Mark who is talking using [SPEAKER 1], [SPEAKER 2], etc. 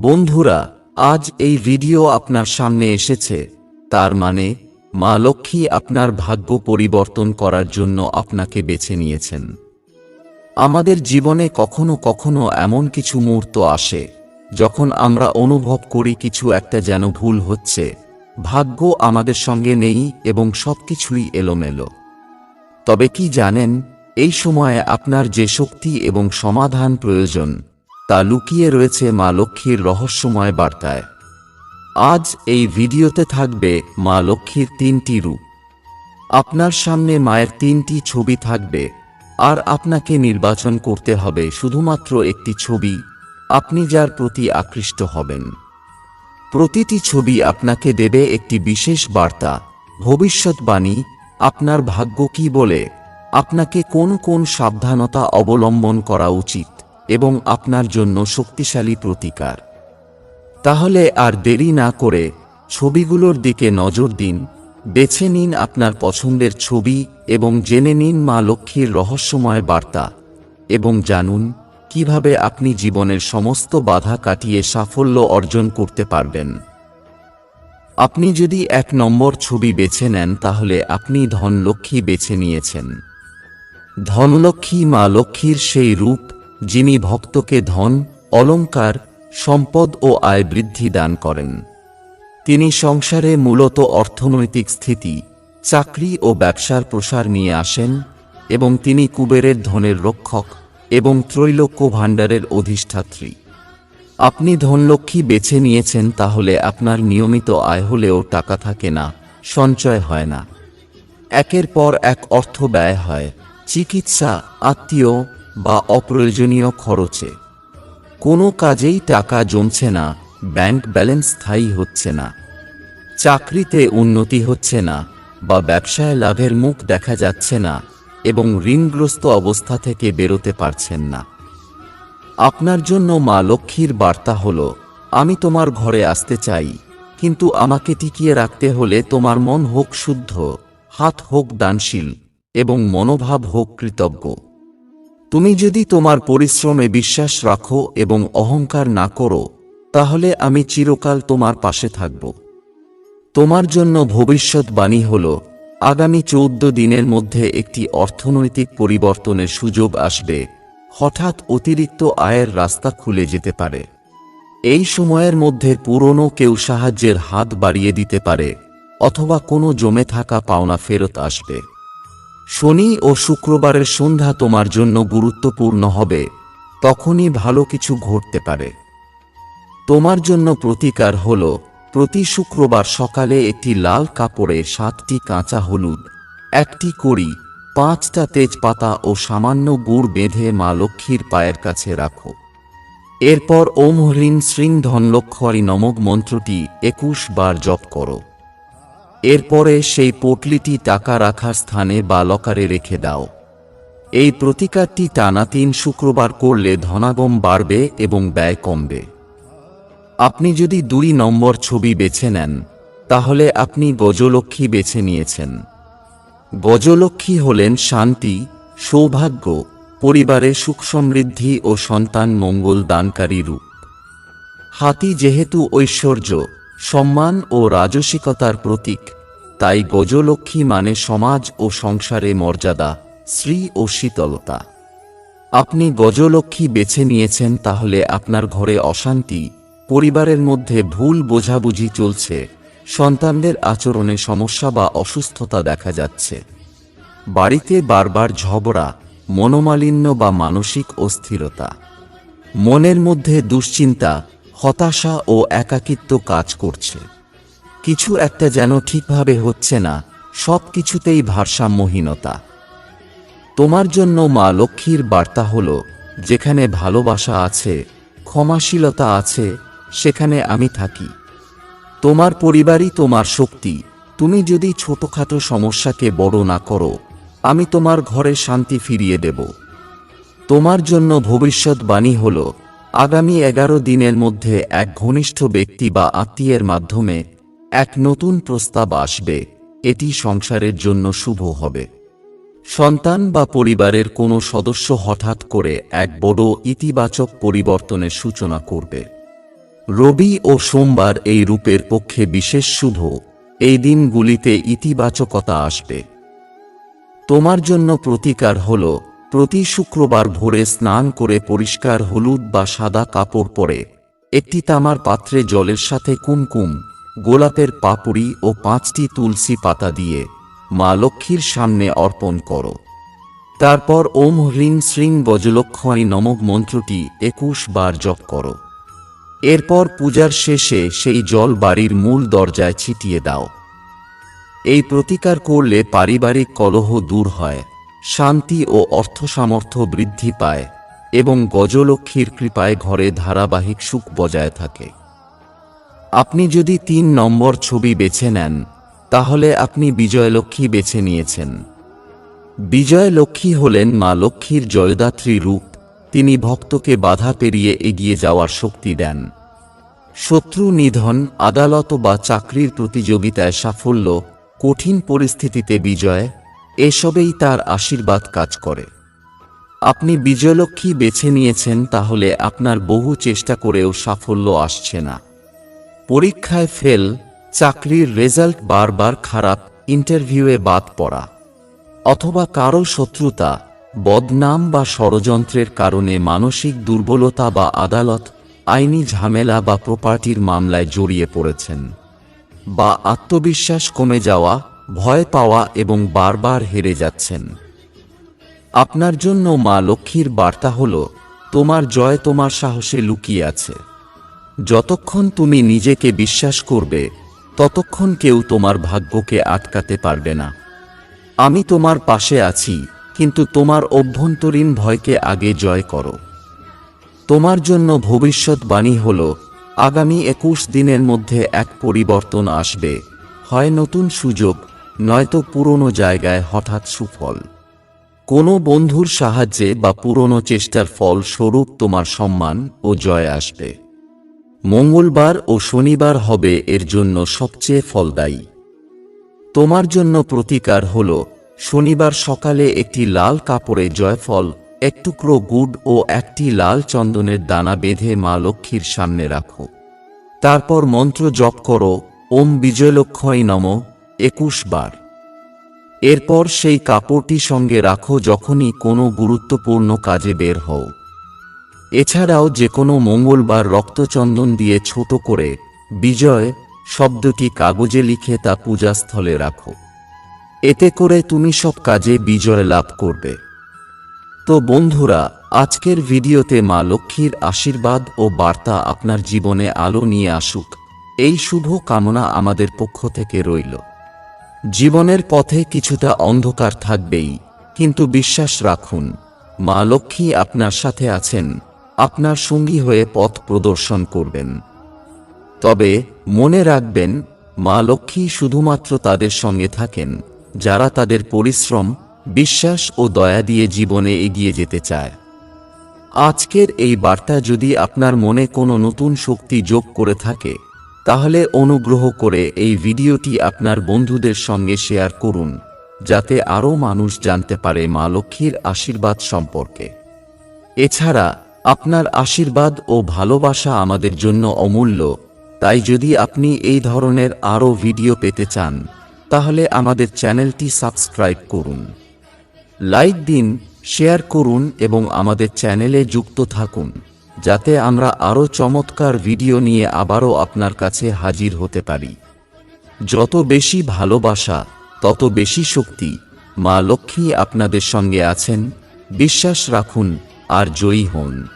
[SPEAKER 1] বন্ধুরা, আজ এই ভিডিও আপনার সামনে এসেছে। তার মানে মা লক্ষ্মী আপনার ভাগ্য পরিবর্তন করার জন্য আপনাকে বেছে নিয়েছেন। আমাদের জীবনে কখনো কখনো এমন কিছু মুহূর্ত আসে, যখন আমরা অনুভব করি কিছু একটা যেন ভুল হচ্ছে, ভাগ্য আমাদের সঙ্গে নেই এবং সবকিছুই এলোমেলো। তবে কি জানেন, এই সময়ে আপনার যে শক্তি এবং সমাধান প্রয়োজন তা লুকিয়ে রয়েছে মা লক্ষ্মীর রহস্যময় বার্তায়। আজ এই ভিডিওতে থাকবে মা লক্ষ্মীর তিনটি রূপ। আপনার সামনে মায়ের তিনটি ছবি থাকবে, আর আপনাকে নির্বাচন করতে হবে শুধুমাত্র একটি ছবি। আপনি যার প্রতি আকৃষ্ট হবেন। প্রতিটি ছবি আপনাকে দেবে একটি বিশেষ বার্তা, ভবিষ্যৎবাণী, আপনার ভাগ্য কি বলে। আপনাকে কোন কোন সাবধানতা অবলম্বন করা উচিত? এবং আপনার জন্য শক্তিশালী প্রতিকার। তাহলে আর দেরি না করে ছবিগুলোর দিকে নজর দিন, বেছে নিন আপনার পছন্দের ছবি এবং জেনে নিন মা লক্ষ্মীর রহস্যময় বার্তা এবং জানুন কীভাবে আপনি জীবনের সমস্ত বাধা কাটিয়ে সাফল্য অর্জন করতে পারবেন। আপনি যদি এক নম্বর ছবি বেছে নেন, তাহলে আপনি ধনলক্ষ্মী বেছে নিয়েছেন। ধনলক্ষ্মী মা লক্ষ্মীর সেই রূপ যিনি ভক্তকে ধন অলংকার সম্পদ ও আয় বৃদ্ধি দান করেন। তিনি সংসারে মূলত অর্থনৈতিক স্থিতি, চাকরি ও ব্যবসার প্রসার নিয়ে আসেন এবং তিনি কুবেরের ধনের রক্ষক এবং ত্রৈলোক্য ভাণ্ডারের অধিষ্ঠাত্রী। আপনি ধনলক্ষ্মী বেছে নিয়েছেন তাহলে আপনার নিয়মিত আয় হলেও টাকা থাকে না, সঞ্চয় হয় না। একের পর এক অর্থ ব্যয় হয়, চিকিৎসা, আত্মীয় বা অপ্রয়োজনীয় খরচে। কোনো কাজেই টাকা জমছে না, ব্যাংক ব্যালেন্স স্থায়ী হচ্ছে না, চাকরিতে উন্নতি হচ্ছে না বা ব্যবসায় লাভের মুখ দেখা যাচ্ছে না এবং ঋণগ্রস্ত অবস্থা থেকে বেরোতে পারছেন না। আপনার জন্য মা লক্ষ্মীর বার্তা হল, আমি তোমার ঘরে আসতে চাই, কিন্তু আমাকে টিকিয়ে রাখতে হলে তোমার মন হোক শুদ্ধ, হাত হোক দানশীল এবং মনোভাব হোক কৃতজ্ঞ। তুমি যদি তোমার পরিশ্রমে বিশ্বাস রাখো এবং অহংকার না করো, তাহলে আমি চিরকাল তোমার পাশে থাকব। তোমার জন্য ভবিষ্যৎবাণী হল, আগামী চৌদ্দ দিনের মধ্যে একটি অর্থনৈতিক পরিবর্তনের সুযোগ আসবে, হঠাৎ অতিরিক্ত আয়ের রাস্তা খুলে যেতে পারে। এই সময়ের মধ্যে পুরনো কেউ সাহায্যের হাত বাড়িয়ে দিতে পারে, অথবা কোনো জমে থাকা পাওনা ফেরত আসবে। শনি ও শুক্রবারের সন্ধ্যা তোমার জন্য গুরুত্বপূর্ণ হবে, তখনই ভালো কিছু ঘটতে পারে। তোমার জন্য প্রতিকার হল, প্রতি শুক্রবার সকালে একটি লাল কাপড়ে সাতটি কাঁচা হলুদ, একটি কড়ি, পাঁচটা তেজপাতা ও সামান্য গুড় বেঁধে মা লক্ষ্মীর পায়ের কাছে রাখো। এরপর ওম হ্রিং শ্রীং ধনলক্ষ্মী নমক মন্ত্রটি একুশ বার জপ করো। এরপরে সেই পটলিটি টাকা রাখার স্থানে বা লকারে রেখে দাও। এই প্রতিকারটি টানা তিন শুক্রবার করলে ধনাগম বাড়বে এবং ব্যয় কমবে। আপনি যদি দুই নম্বর ছবি বেছে নেন, তাহলে আপনি গজলক্ষ্মী বেছে নিয়েছেন। গজলক্ষ্মী হলেন শান্তি, সৌভাগ্য, পরিবারে সুখ সমৃদ্ধি ও সন্তান মঙ্গল দানকারী রূপ। হাতি যেহেতু ঐশ্বর্য সম্মান ও রাজসিকতার প্রতীক। তাই গজলক্ষ্মী মানে সমাজ ও সংসারে মর্যাদা শ্রী ও শীতলতা। আপনি গজলক্ষ্মী বেছে নিয়েছেন তাহলে আপনার ঘরে অশান্তি, পরিবারের মধ্যে ভুল বোঝাবুঝি চলছে, সন্তানদের আচরণে সমস্যা বা অসুস্থতা দেখা যাচ্ছে। বাড়িতে বারবার ঝগড়া, মনোমালিন্য বা মানসিক অস্থিরতা। মনের মধ্যে দুশ্চিন্তা হতাশা ও একাকিত্ব কাজ করছে। কিছু একটা যেন ঠিকভাবে হচ্ছে না সব কিছুতেই ভারসাম্যহীনতা। তোমার জন্য মা লক্ষ্মীর বার্তা হল, যেখানে ভালোবাসা আছে, ক্ষমাশীলতা আছে, সেখানে আমি থাকি। তোমার পরিবারই তোমার শক্তি, তুমি যদি ছোটখাটো সমস্যাকে বড় না করো, আমি তোমার ঘরে শান্তি ফিরিয়ে দেব। তোমার জন্য ভবিষ্যৎবাণী হল আগামী এগারো দিনের মধ্যে এক ঘনিষ্ঠ ব্যক্তি বা আত্মীয়ের মাধ্যমে এক নতুন প্রস্তাব আসবে। এটি সংসারের জন্য শুভ হবে। সন্তান বা পরিবারের কোনো সদস্য হঠাৎ করে এক বড় ইতিবাচক পরিবর্তনের সূচনা করবে। রবি ও সোমবার এই রূপের পক্ষে বিশেষ শুভ। এই দিনগুলিতে ইতিবাচকতা আসবে। তোমার জন্য প্রতিকার হল প্রতি শুক্রবার ভোরে স্নান করে পরিষ্কার হলুদ বা সাদা কাপড় পরে। একটি তামার পাত্রে জলের সাথে কুমকুম, গোলাপের পাপড়ি ও পাঁচটি তুলসী পাতা দিয়ে মা লক্ষ্মীর সামনে অর্পণ করো। তারপর ওম হ্রিং শ্রীং বজলক্ষণী নমক মন্ত্রটি একুশ বার জপ করো। এরপর পূজার শেষে সেই জল বাড়ির মূল দরজায় ছিটিয়ে দাও। এই প্রতিকার করলে পারিবারিক কলহ দূর হয়। শান্তি ও অর্থ সামর্থ্য বৃদ্ধি পায় এবং গজলক্ষ্মীর কৃপায় ঘরে ধারাবাহিক সুখ বজায় থাকে। আপনি যদি তিন নম্বর ছবি বেছে নেন, তাহলে আপনি বিজয়লক্ষ্মী বেছে নিয়েছেন। বিজয়লক্ষ্মী হলেন মা লক্ষ্মীর জয়দাত্রী রূপ, তিনি ভক্তকে বাধা পেরিয়ে এগিয়ে যাওয়ার শক্তি দেন। শত্রু নিধন, আদালত বা চাকরির প্রতিযোগিতায় সাফল্য, কঠিন পরিস্থিতিতে বিজয় এসবেই তার আশীর্বাদ কাজ করে। আপনি বিজয়লক্ষ্মী বেছে নিয়েছেন তাহলে আপনার বহু চেষ্টা করেও সাফল্য আসছে না। পরীক্ষায় ফেল, চাকরির রেজাল্ট বারবার খারাপ, ইন্টারভিউয়ে বাদ পড়া। অথবা কারও শত্রুতা, বদনাম বা ষড়যন্ত্রের কারণে মানসিক দুর্বলতা বা আদালত আইনি ঝামেলা বা প্রপার্টির মামলায় জড়িয়ে পড়েছেন। বা আত্মবিশ্বাস কমে যাওয়া ভয় পাওয়া এবং বারবার হেরে যাচ্ছেন। আপনার জন্য মা লক্ষ্মীর বার্তা হল, তোমার জয় তোমার সাহসে লুকিয়ে আছে। যতক্ষণ তুমি নিজেকে বিশ্বাস করবে, ততক্ষণ কেউ তোমার ভাগ্যকে আটকাতে পারবে না। আমি তোমার পাশে আছি, কিন্তু তোমার অভ্যন্তরীণ ভয়কে আগে জয় করো। তোমার জন্য ভবিষ্যৎবাণী হল, আগামী একুশ দিনের মধ্যে এক পরিবর্তন আসবে। হয় নতুন সুযোগ নয়তো পুরনো জায়গায় হঠাৎ সুফল। কোনো বন্ধুর সাহায্যে বা পুরনো চেষ্টার ফল স্বরূপ তোমার সম্মান ও জয় আসবে। মঙ্গলবার ও শনিবার হবে এর জন্য সবচেয়ে ফলদায়ী। তোমার জন্য প্রতিকার হল, শনিবার সকালে একটি লাল কাপড়ে জয়ফল, এক টুকরো গুড় ও একটি লাল চন্দনের দানা বেঁধে মা লক্ষ্মীর সামনে রাখো। তারপর মন্ত্র জপ করো, ওম বিজয়লক্ষ্মী নম। একুশ বার। এরপর সেই কাপড়টি সঙ্গে রাখো যখনই কোনো গুরুত্বপূর্ণ কাজে বের হও। এছাড়াও যে কোনো মঙ্গলবার রক্তচন্দন দিয়ে ছোট করে বিজয় শব্দটি কাগজে লিখে তা পূজাস্থলে রাখো। এতে করে তুমি সব কাজে বিজয় লাভ করবে। তো বন্ধুরা, আজকের ভিডিওতে মা লক্ষ্মীর আশীর্বাদ ও বার্তা আপনার জীবনে আলো নিয়ে আসুক। এই শুভ কামনা আমাদের পক্ষ থেকে রইল। জীবনের পথে কিছুটা অন্ধকার থাকবেই, কিন্তু বিশ্বাস রাখুন, মা লক্ষ্মী আপনার সাথে আছেন, আপনার সঙ্গী হয়ে পথ প্রদর্শন করবেন। তবে মনে রাখবেন, মা লক্ষ্মী শুধুমাত্র তাদের সঙ্গে থাকেন, যারা তাদের পরিশ্রম, বিশ্বাস ও দয়া দিয়ে জীবনে এগিয়ে যেতে চায়। আজকের এই বার্তা যদি আপনার মনে কোনো নতুন শক্তি যোগ করে থাকে তাহলে অনুগ্রহ করে এই ভিডিওটি আপনার বন্ধুদের সঙ্গে শেয়ার করুন, যাতে আরও মানুষ জানতে পারে মা লক্ষ্মীর আশীর্বাদ সম্পর্কে। এছাড়া, আপনার আশীর্বাদ ও ভালোবাসা আমাদের জন্য অমূল্য, তাই যদি আপনি এই ধরনের আরও ভিডিও পেতে চান, তাহলে আমাদের চ্যানেলটি সাবস্ক্রাইব করুন। লাইক দিন, শেয়ার করুন এবং আমাদের চ্যানেলে যুক্ত থাকুন। যাতে আমরা আরও চমৎকার ভিডিও নিয়ে আবারও আপনার কাছে হাজির হতে পারি। যত বেশি ভালোবাসা, তত বেশি শক্তি মা লক্ষ্মী আপনাদের সঙ্গে আছেন। বিশ্বাস রাখুন আর জয়ী হন।